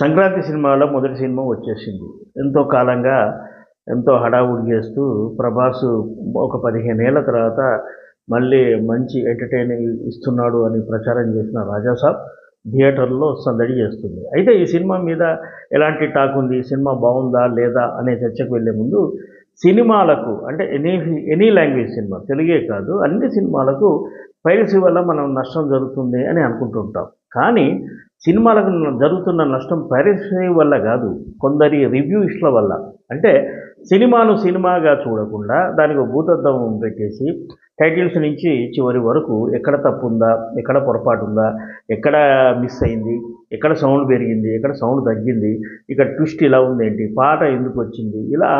సంక్రాంతి సినిమాలో మొదటి సినిమా వచ్చేసింది. ఎంతో కాలంగా ఎంతో హడావుడి చేస్తూ ప్రభాస్ ఒక పదిహేను ఏళ్ళ తర్వాత మళ్ళీ మంచి ఎంటర్టైనింగ్ ఇస్తున్నాడు అని ప్రచారం చేసిన రాజాసాబ్ థియేటర్లో సందడి చేస్తుంది. అయితే ఈ సినిమా మీద ఎలాంటి టాక్ ఉంది? ఈ సినిమా బాగుందా? లేదా? అనే చర్చకు వెళ్ళే ముందు సినిమాలకు అంటే ఎనీ ఎనీ లాంగ్వేజ్ సినిమా తెలుగే కాదు అన్ని సినిమాలకు పైరసీ వల్ల మనం నష్టం జరుగుతుంది అని అనుకుంటుంటాం. కానీ సినిమాలకు జరుగుతున్న నష్టం పైరసీ వల్ల కాదు కొందరి రివ్యూస్ల వల్ల. అంటే సినిమాను సినిమాగా చూడకుండా దానికి ఒక భూతద్దం పెట్టేసి టైటిల్స్ నుంచి చివరి వరకు ఎక్కడ తప్పు ఉందా ఎక్కడ పొరపాటు ఉందా ఎక్కడ మిస్ అయింది ఎక్కడ సౌండ్ పెరిగింది ఎక్కడ సౌండ్ తగ్గింది ఇక్కడ ట్విస్ట్ ఇలా ఉందేంటి పాట ఎందుకు వచ్చింది ఇలా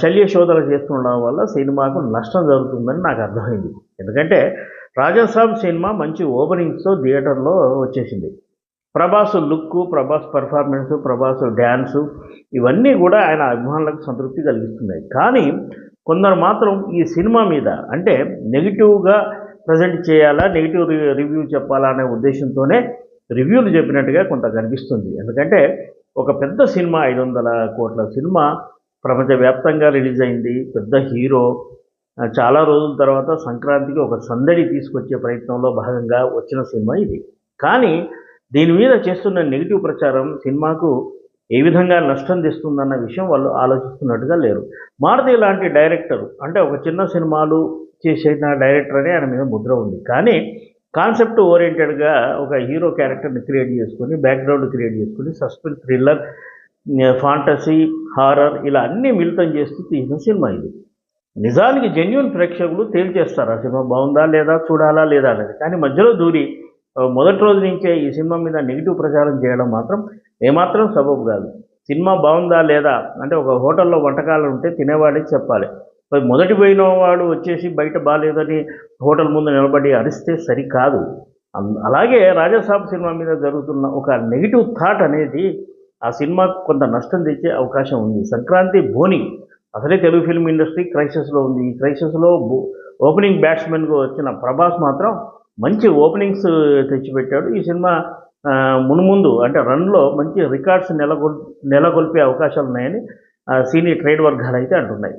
శల్య శోధన చేస్తుండడం వల్ల సినిమాకు నష్టం జరుగుతుందని నాకు అర్థమైంది. ఎందుకంటే రాజాసాబ్ సినిమా మంచి ఓపెనింగ్స్తో థియేటర్లో వచ్చేసింది. Prabhas look Prabhas performance Prabhas dance ఇవన్నీ కూడా ఆయన అభిమానులకు సంతృప్తి కలిగిస్తున్నాయి. కానీ కొందరు మాత్రం ఈ సినిమా మీద అంటే నెగిటివ్గా ప్రజెంట్ చేయాలా నెగిటివ్ రి- రివ్యూ చెప్పాలా అనే ఉద్దేశంతోనే రివ్యూలు చెప్పినట్టుగా కొంత కనిపిస్తుంది. ఎందుకంటే ఒక పెద్ద సినిమా ఐదు వందల కోట్ల సినిమా ప్రపంచవ్యాప్తంగా రిలీజ్ అయింది. పెద్ద హీరో చాలా రోజుల తర్వాత సంక్రాంతికి ఒక సందడి తీసుకొచ్చే ప్రయత్నంలో భాగంగా వచ్చిన సినిమా ఇది. కానీ దీని మీద చేస్తున్న నెగిటివ్ ప్రచారం సినిమాకు ఏ విధంగా నష్టం తెస్తుందన్న విషయం వాళ్ళు ఆలోచిస్తున్నట్టుగా లేరు. మారుతి లాంటి డైరెక్టర్ అంటే ఒక చిన్న సినిమాలు చేసిన డైరెక్టర్ అని ఆయన మీద ముద్ర ఉంది. కానీ కాన్సెప్ట్ ఓరియంటెడ్గా ఒక హీరో క్యారెక్టర్ని క్రియేట్ చేసుకుని బ్యాక్గ్రౌండ్ క్రియేట్ చేసుకొని సస్పెన్స్ థ్రిల్లర్ ఫాంటసీ హారర్ ఇలా అన్నీ మిళితం చేస్తూ తీసిన సినిమా ఇది. నిజానికి జెన్యున్ ప్రేక్షకులు తేల్చేస్తారు ఆ సినిమా బాగుందా లేదా చూడాలా లేదా అనేది కానీ మధ్యలో దూరి మొదటి రోజు నుంచే ఈ సినిమా మీద నెగిటివ్ ప్రచారం చేయడం మాత్రం ఏమాత్రం సబబు కాదు. సినిమా బాగుందా లేదా అంటే ఒక హోటల్లో వంటకాలు ఉంటే తినేవాడికి చెప్పాలి. మొదటి పోయిన వాడు వచ్చేసి బయట బాగాలేదని హోటల్ ముందు నిలబడి అరిస్తే సరికాదు. అలాగే రాజాసాబ్ సినిమా మీద జరుగుతున్న ఒక నెగిటివ్ థాట్ అనేది ఆ సినిమా కొంత నష్టం తెచ్చే అవకాశం ఉంది. సంక్రాంతి బోని అసలే తెలుగు ఫిల్మ్ ఇండస్ట్రీ క్రైసిస్లో ఉంది. ఈ క్రైసిస్లో ఓపెనింగ్ బ్యాట్స్మెన్గా వచ్చిన ప్రభాస్ మాత్రం మంచి ఓపెనింగ్స్ తెచ్చిపెట్టాడు. ఈ సినిమా మునుముందు అంటే రన్లో మంచి రికార్డ్స్ నెలకొల్ నెలకొల్పే అవకాశాలు ఉన్నాయని సీనియర్ ట్రేడ్ వర్గాలు అయితే అంటున్నాయి.